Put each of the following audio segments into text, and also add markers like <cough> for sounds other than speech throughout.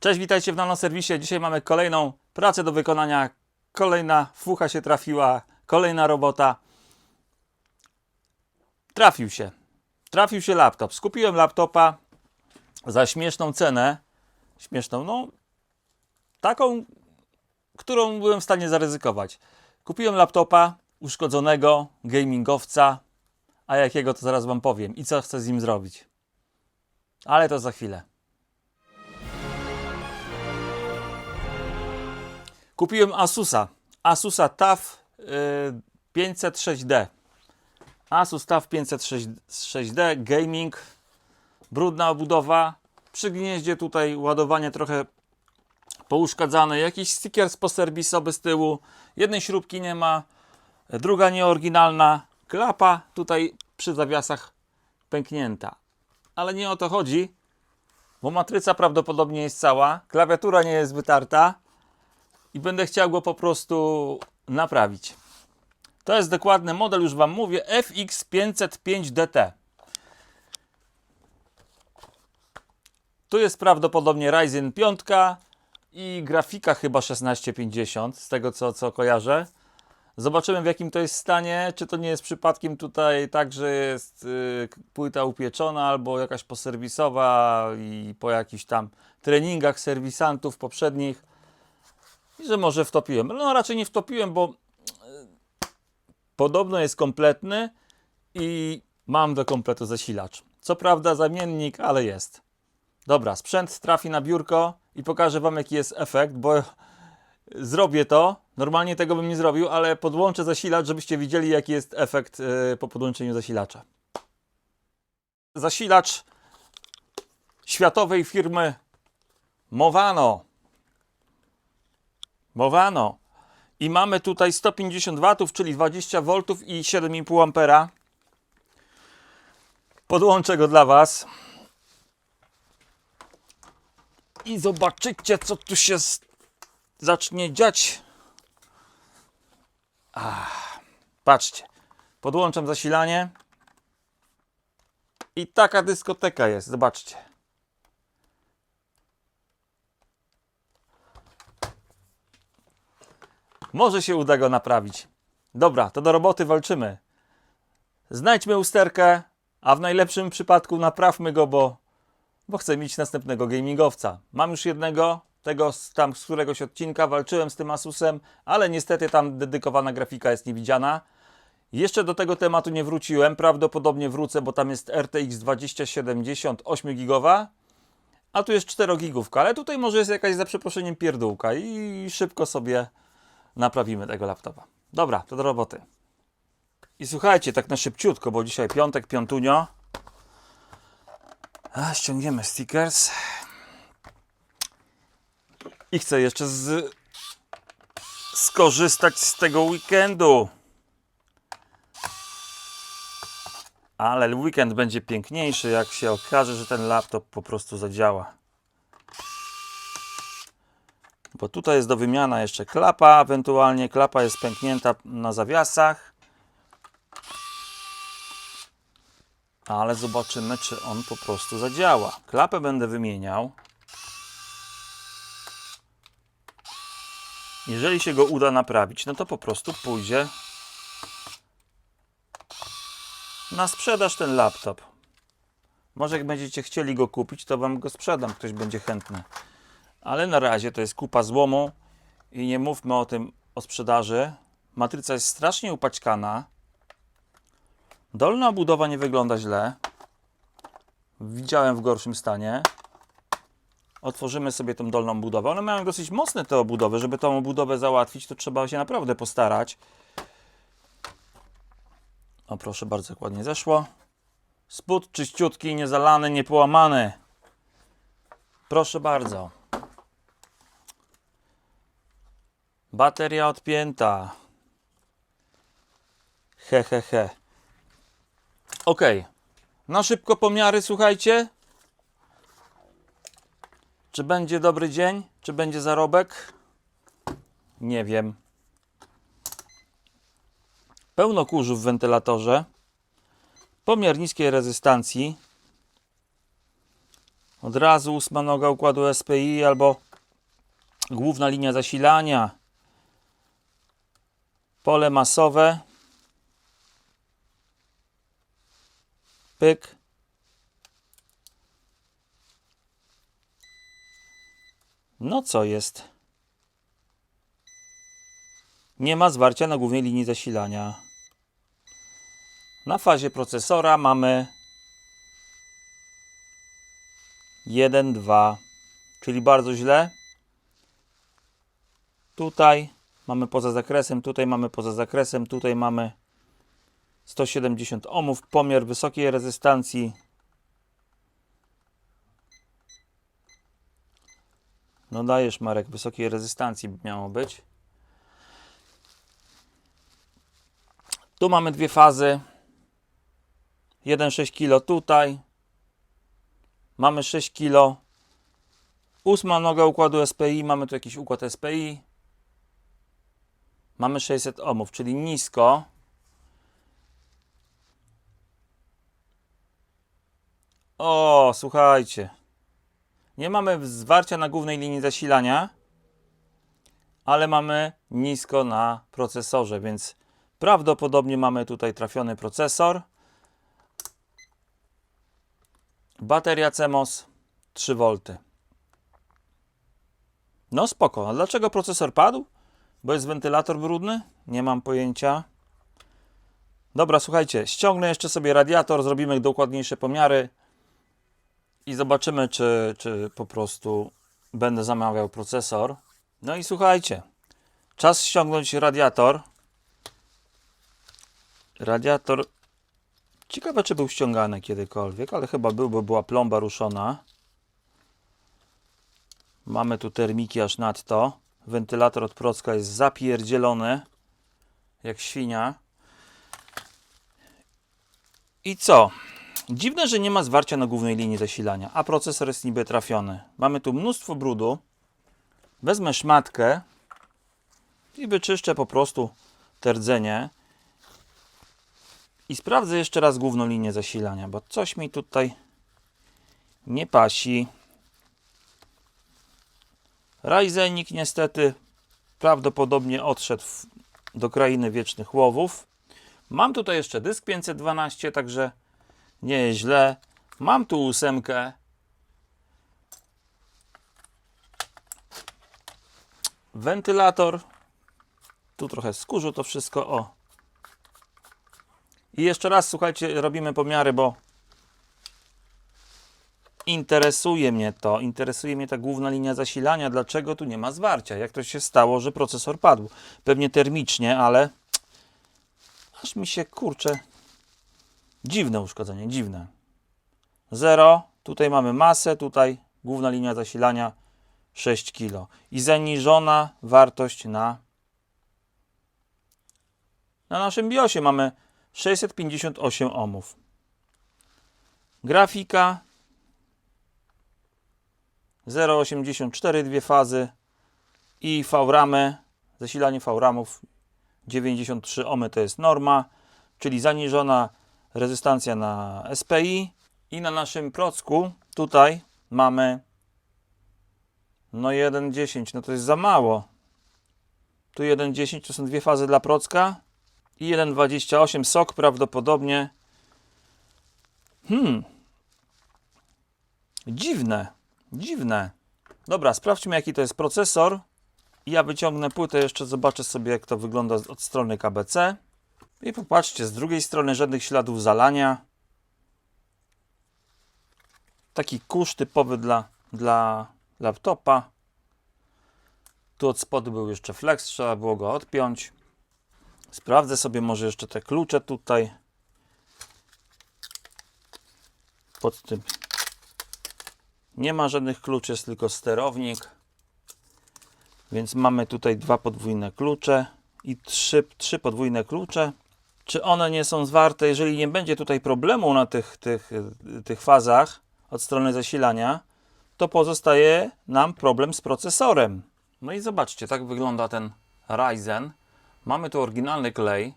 Cześć, witajcie w nanoserwisie. Dzisiaj mamy kolejną pracę do wykonania. Kolejna fucha się trafiła, kolejna robota. Trafił się. Trafił się laptop. Skupiłem laptopa za śmieszną cenę. Śmieszną, no taką, którą byłem w stanie zaryzykować. Kupiłem laptopa uszkodzonego, gamingowca, a jakiego to zaraz Wam powiem i co chcę z nim zrobić. Ale to za chwilę. Kupiłem Asusa. Asusa TAF y, 506D. Asus TAF 506D Gaming. Brudna obudowa. Przy gnieździe tutaj ładowanie trochę pouszkadzane. Jakiś sticker poserwisowy z tyłu. Jednej śrubki nie ma. Druga nieoryginalna. Klapa tutaj przy zawiasach pęknięta. Ale nie o to chodzi, bo matryca prawdopodobnie jest cała. Klawiatura nie jest wytarta i będę chciał go po prostu naprawić. To jest dokładny model, już Wam mówię, FX505DT. Tu jest prawdopodobnie Ryzen 5 i grafika chyba 1650, z tego co, co kojarzę. Zobaczymy w jakim to jest stanie, czy to nie jest przypadkiem tutaj tak, że jest y, płyta upieczona albo jakaś poserwisowa i po jakichś tam treningach serwisantów poprzednich i że może wtopiłem. No raczej nie wtopiłem, bo y, podobno jest kompletny i mam do kompletu zasilacz. Co prawda zamiennik, ale jest. Dobra, sprzęt trafi na biurko i pokażę Wam jaki jest efekt, bo <laughs> zrobię to. Normalnie tego bym nie zrobił, ale podłączę zasilacz, żebyście widzieli jaki jest efekt y, po podłączeniu zasilacza. Zasilacz światowej firmy Movano. Movano. I mamy tutaj 150 W, czyli 20 V i 7,5 ampera. Podłączę go dla Was. I zobaczycie, co tu się zacznie dziać. Ach, patrzcie. Podłączam zasilanie. I taka dyskoteka jest. Zobaczcie. Może się uda go naprawić. Dobra, to do roboty walczymy. Znajdźmy usterkę, a w najlepszym przypadku naprawmy go, bo, bo chcę mieć następnego gamingowca. Mam już jednego, tego z, tam z któregoś odcinka walczyłem z tym Asusem, ale niestety tam dedykowana grafika jest niewidziana. Jeszcze do tego tematu nie wróciłem, prawdopodobnie wrócę, bo tam jest RTX 2070 8 gigowa, a tu jest 4 gigówka, ale tutaj może jest jakaś za przeproszeniem pierdółka i szybko sobie naprawimy tego laptopa. Dobra, to do roboty. I słuchajcie, tak na szybciutko, bo dzisiaj piątek, piątunio. A, ściągniemy stickers. I chcę jeszcze z... skorzystać z tego weekendu. Ale weekend będzie piękniejszy, jak się okaże, że ten laptop po prostu zadziała. Bo tutaj jest do wymiana jeszcze klapa, ewentualnie klapa jest pęknięta na zawiasach. Ale zobaczymy, czy on po prostu zadziała. Klapę będę wymieniał. Jeżeli się go uda naprawić, no to po prostu pójdzie na sprzedaż ten laptop. Może jak będziecie chcieli go kupić, to wam go sprzedam, ktoś będzie chętny. Ale na razie to jest kupa złomu i nie mówmy o tym, o sprzedaży. Matryca jest strasznie upaćkana. Dolna budowa nie wygląda źle. Widziałem w gorszym stanie. Otworzymy sobie tą dolną budowę. One mają dosyć mocne te obudowy. Żeby tą obudowę załatwić, to trzeba się naprawdę postarać. O, proszę bardzo, ładnie zeszło. Spód czyściutki, niezalany, niepołamany. Proszę bardzo. Bateria odpięta. He, he, he. Ok. Na szybko pomiary, słuchajcie. Czy będzie dobry dzień? Czy będzie zarobek? Nie wiem. Pełno kurzu w wentylatorze. Pomiar niskiej rezystancji. Od razu ósma noga układu SPI albo główna linia zasilania. Pole masowe. Pyk. No co jest? Nie ma zwarcia na głównej linii zasilania. Na fazie procesora mamy 1, 2, czyli bardzo źle. Tutaj mamy poza zakresem, tutaj mamy poza zakresem, tutaj mamy 170 ohmów, pomiar wysokiej rezystancji. No dajesz Marek, wysokiej rezystancji miało być. Tu mamy dwie fazy. 1,6 kg tutaj. Mamy 6 kg. Ósma noga układu SPI. Mamy tu jakiś układ SPI. Mamy 600 ohmów, czyli nisko. O, słuchajcie. Nie mamy zwarcia na głównej linii zasilania, ale mamy nisko na procesorze, więc prawdopodobnie mamy tutaj trafiony procesor. Bateria CMOS 3V. No spoko. A dlaczego procesor padł? Bo jest wentylator brudny? Nie mam pojęcia. Dobra, słuchajcie, ściągnę jeszcze sobie radiator, zrobimy dokładniejsze pomiary i zobaczymy, czy, czy po prostu będę zamawiał procesor. No i słuchajcie, czas ściągnąć radiator. Radiator Ciekawe, czy był ściągany kiedykolwiek, ale chyba był, bo była plomba ruszona. Mamy tu termiki aż nadto. Wentylator od procka jest zapierdzielony, jak świnia. I co? Dziwne, że nie ma zwarcia na głównej linii zasilania, a procesor jest niby trafiony. Mamy tu mnóstwo brudu. Wezmę szmatkę i wyczyszczę po prostu te rdzenie. I sprawdzę jeszcze raz główną linię zasilania, bo coś mi tutaj nie pasi. Rajzenik niestety prawdopodobnie odszedł do krainy wiecznych łowów. Mam tutaj jeszcze dysk 512, także nie jest źle. Mam tu ósemkę. Wentylator. Tu trochę skórzu to wszystko. O, i jeszcze raz, słuchajcie, robimy pomiary, bo interesuje mnie to. Interesuje mnie ta główna linia zasilania. Dlaczego tu nie ma zwarcia? Jak to się stało, że procesor padł? Pewnie termicznie, ale aż mi się kurczę. Dziwne uszkodzenie, dziwne. Zero. Tutaj mamy masę, tutaj główna linia zasilania 6 kg. I zaniżona wartość na na naszym BIOSie mamy 658 ohmów. Grafika 0,84 dwie fazy i V-ramy, zasilanie V-ramów 93 ohmy to jest norma, czyli zaniżona rezystancja na SPI i na naszym procku tutaj mamy no 1,10, no to jest za mało. Tu 1,10 to są dwie fazy dla procka i 1,28 sok prawdopodobnie. Hmm. Dziwne, dziwne. Dobra, sprawdźmy jaki to jest procesor. Ja wyciągnę płytę, jeszcze zobaczę sobie jak to wygląda od strony KBC. I popatrzcie, z drugiej strony żadnych śladów zalania. Taki kurz typowy dla, dla laptopa. Tu od spodu był jeszcze flex, trzeba było go odpiąć. Sprawdzę sobie może jeszcze te klucze tutaj. Pod tym nie ma żadnych kluczy, jest tylko sterownik. Więc mamy tutaj dwa podwójne klucze i trzy, trzy podwójne klucze. Czy one nie są zwarte? Jeżeli nie będzie tutaj problemu na tych, tych, tych fazach od strony zasilania, to pozostaje nam problem z procesorem. No i zobaczcie, tak wygląda ten Ryzen. Mamy tu oryginalny klej.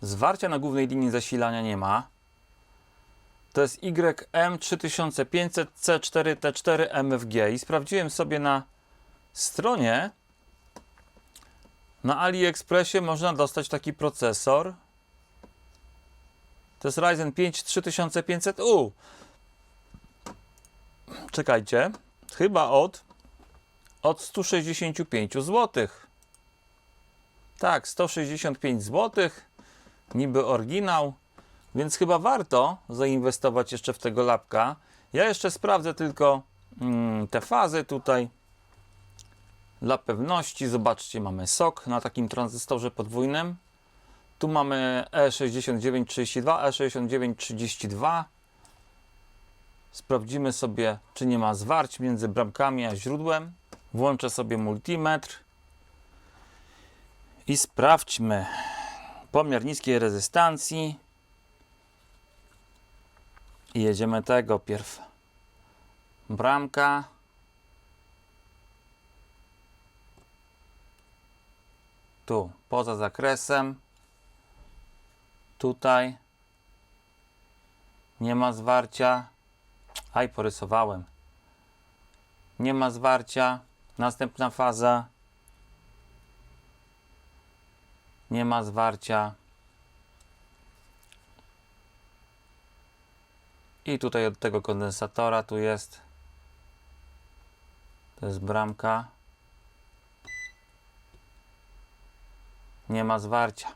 Zwarcia na głównej linii zasilania nie ma. To jest YM3500C4T4 MFG i sprawdziłem sobie na stronie na AliExpressie można dostać taki procesor. To jest Ryzen 5 3500U. Czekajcie, chyba od od 165 zł. Tak, 165 zł. Niby oryginał, więc chyba warto zainwestować jeszcze w tego lapka. Ja jeszcze sprawdzę tylko mm, te fazy tutaj. Dla pewności, zobaczcie, mamy SOC na takim tranzystorze podwójnym. Tu mamy E E6932, E6932. Sprawdzimy sobie, czy nie ma zwarć między bramkami a źródłem. Włączę sobie multimetr i sprawdźmy pomiar niskiej rezystancji. I jedziemy tego pierw. Bramka. Tu, poza zakresem. Tutaj. Nie ma zwarcia. Aj, porysowałem. Nie ma zwarcia. Następna faza. Nie ma zwarcia. I tutaj od tego kondensatora tu jest. To jest bramka. Nie ma zwarcia.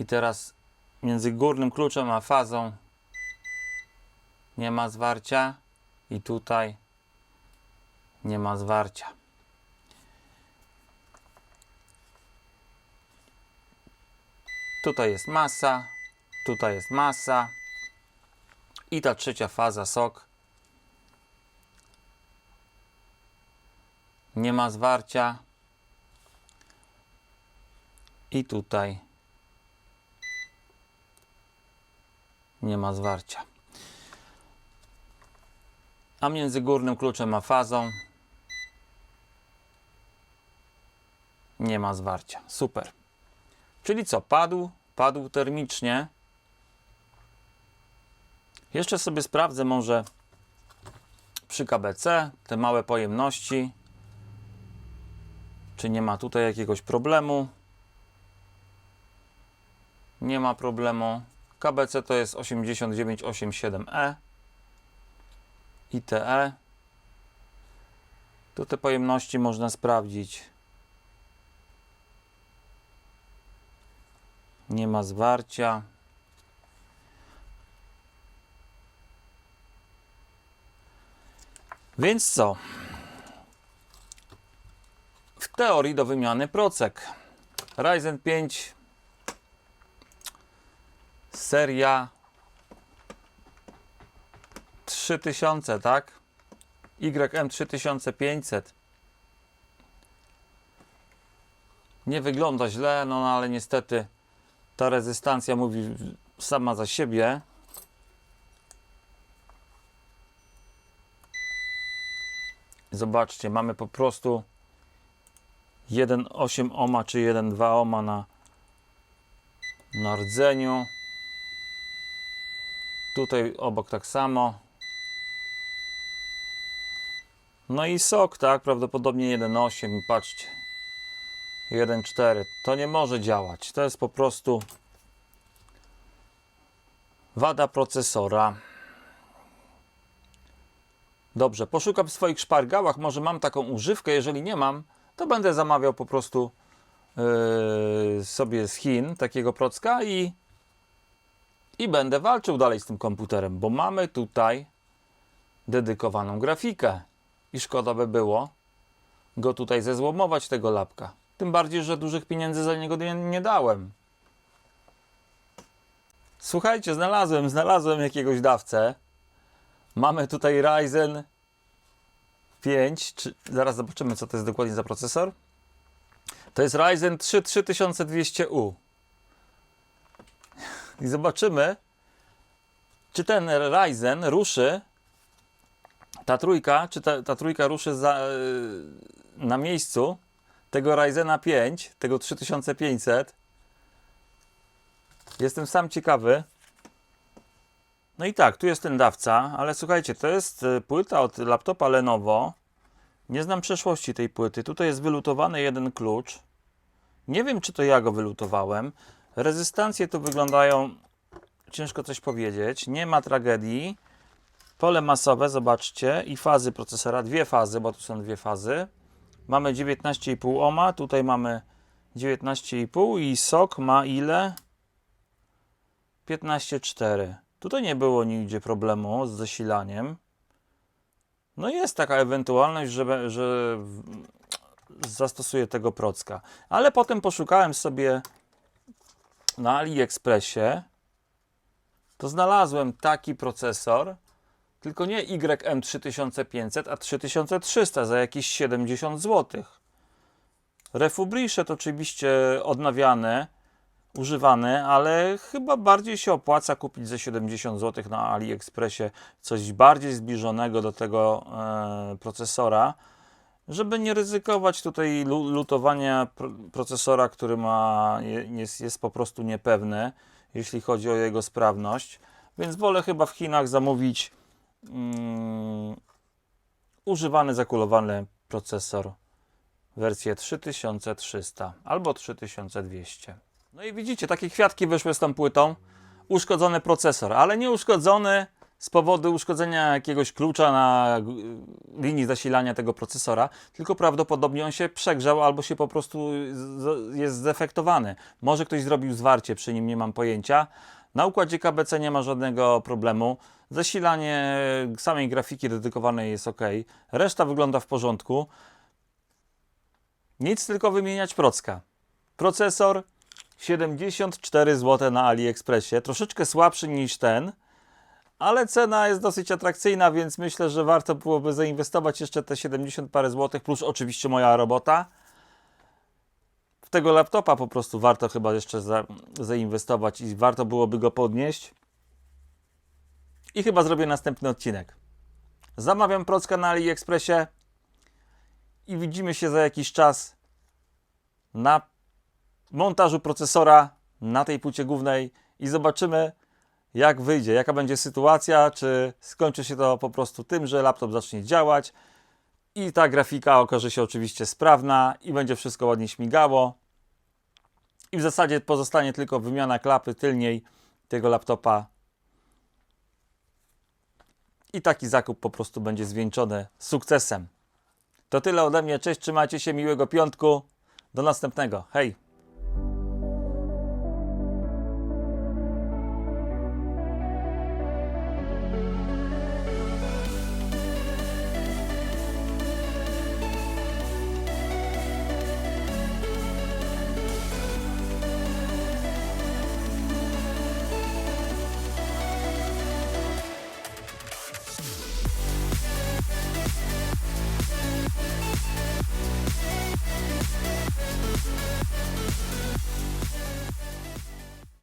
I teraz między górnym kluczem a fazą nie ma zwarcia. I tutaj nie ma zwarcia. Tutaj jest masa, tutaj jest masa i ta trzecia faza sok. Nie ma zwarcia. I tutaj nie ma zwarcia. A między górnym kluczem a fazą nie ma zwarcia. Super. Czyli co? Padł, padł termicznie. Jeszcze sobie sprawdzę może przy KBC te małe pojemności. Czy nie ma tutaj jakiegoś problemu? Nie ma problemu. KBC to jest 8987E. ITE. Tu te pojemności można sprawdzić. Nie ma zwarcia. Więc co? W teorii do wymiany procek. Ryzen 5 seria 3000, tak? YM3500. Nie wygląda źle, no ale niestety ta rezystancja mówi sama za siebie. Zobaczcie, mamy po prostu 1,8 ohma czy 1,2 ohma na, na rdzeniu. Tutaj obok tak samo. No i sok, tak? Prawdopodobnie 1,8 i patrzcie. 1,4. To nie może działać. To jest po prostu wada procesora. Dobrze, poszukam w swoich szpargałach. Może mam taką używkę. Jeżeli nie mam, to będę zamawiał po prostu yy, sobie z Chin takiego procka i, i będę walczył dalej z tym komputerem, bo mamy tutaj dedykowaną grafikę. I szkoda by było go tutaj zezłomować, tego lapka. Tym bardziej, że dużych pieniędzy za niego nie, nie dałem. Słuchajcie, znalazłem, znalazłem jakiegoś dawcę. Mamy tutaj Ryzen 5, czy, zaraz zobaczymy, co to jest dokładnie za procesor. To jest Ryzen 3 3200U. I zobaczymy, czy ten Ryzen ruszy, ta trójka, czy ta, ta trójka ruszy za, yy, na miejscu tego Ryzena 5, tego 3500. Jestem sam ciekawy. No i tak, tu jest ten dawca, ale słuchajcie, to jest y, płyta od laptopa Lenovo. Nie znam przeszłości tej płyty. Tutaj jest wylutowany jeden klucz. Nie wiem, czy to ja go wylutowałem. Rezystancje tu wyglądają, ciężko coś powiedzieć. Nie ma tragedii. Pole masowe, zobaczcie, i fazy procesora, dwie fazy, bo tu są dwie fazy. Mamy 19,5 ohma, tutaj mamy 19,5 i sok ma ile? 15,4. Tutaj nie było nigdzie problemu z zasilaniem. No jest taka ewentualność, że, że zastosuję tego procka. Ale potem poszukałem sobie na AliExpressie, to znalazłem taki procesor, tylko nie YM3500, a 3300 za jakieś 70 zł. Refurbished oczywiście odnawiane, używane, ale chyba bardziej się opłaca kupić za 70 zł na AliExpressie coś bardziej zbliżonego do tego e, procesora, żeby nie ryzykować tutaj lu- lutowania pr- procesora, który ma, je- jest, jest po prostu niepewny, jeśli chodzi o jego sprawność. Więc wolę chyba w Chinach zamówić mm, używany, zakulowany procesor wersję 3300 albo 3200. No i widzicie, takie kwiatki wyszły z tą płytą. Uszkodzony procesor, ale nie uszkodzony z powodu uszkodzenia jakiegoś klucza na y, linii zasilania tego procesora, tylko prawdopodobnie on się przegrzał albo się po prostu jest zdefektowany. Może ktoś zrobił zwarcie przy nim, nie mam pojęcia. Na układzie KBC nie ma żadnego problemu. Zasilanie samej grafiki dedykowanej jest ok. Reszta wygląda w porządku. Nic, tylko wymieniać procka. Procesor 74 zł na AliExpressie, troszeczkę słabszy niż ten, ale cena jest dosyć atrakcyjna, więc myślę, że warto byłoby zainwestować jeszcze te 70 parę złotych, plus oczywiście moja robota. W tego laptopa po prostu warto chyba jeszcze za, zainwestować i warto byłoby go podnieść. I chyba zrobię następny odcinek. Zamawiam procka na AliExpressie i widzimy się za jakiś czas na montażu procesora na tej płycie głównej i zobaczymy, jak wyjdzie, jaka będzie sytuacja, czy skończy się to po prostu tym, że laptop zacznie działać i ta grafika okaże się oczywiście sprawna i będzie wszystko ładnie śmigało. I w zasadzie pozostanie tylko wymiana klapy tylniej tego laptopa. I taki zakup po prostu będzie zwieńczony sukcesem. To tyle ode mnie. Cześć, trzymajcie się, miłego piątku. Do następnego. Hej!